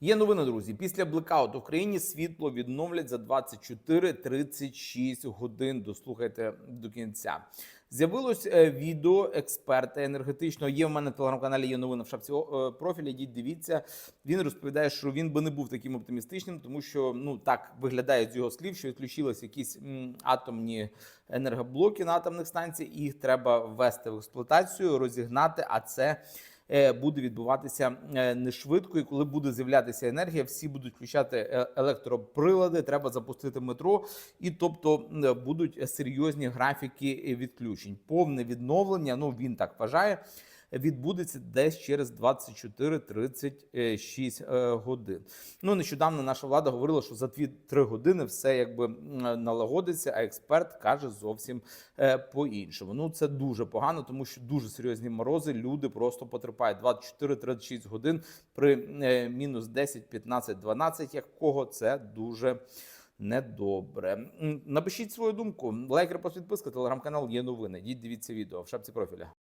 Є новини, друзі. Після блекауту в країні світло відновлять за 24-36 годин. Дослухайте до кінця. З'явилось е, відео експерта енергетичного. Є в мене в телеграм-каналі. Є новина в шапці е, профіля. Йдіть, дивіться. Він розповідає, що він би не був таким оптимістичним, тому що ну так виглядає з його слів, що відключились якісь атомні енергоблоки на атомних станціях. Їх треба ввести в експлуатацію, розігнати. А це буде відбуватися е, не швидко, і коли буде з'являтися енергія, всі будуть включати е, електроприлади. Треба запустити метро, і тобто будуть серйозні графіки е, відключень. Повне відновлення. Ну він так вважає. Відбудеться десь через 24-36 е, годин. Ну нещодавно наша влада говорила, що за 2-3 години все якби налагодиться. А експерт каже зовсім е, по-іншому. Ну це дуже погано, тому що дуже серйозні морози. Люди просто потерпають 24-36 годин при е, мінус 10, 15, 12, як кого це дуже. Недобре. Напишіть свою думку. Лайк, репост, підписка, телеграм-канал є новини. Йдіть, дивіться відео в шапці профіля.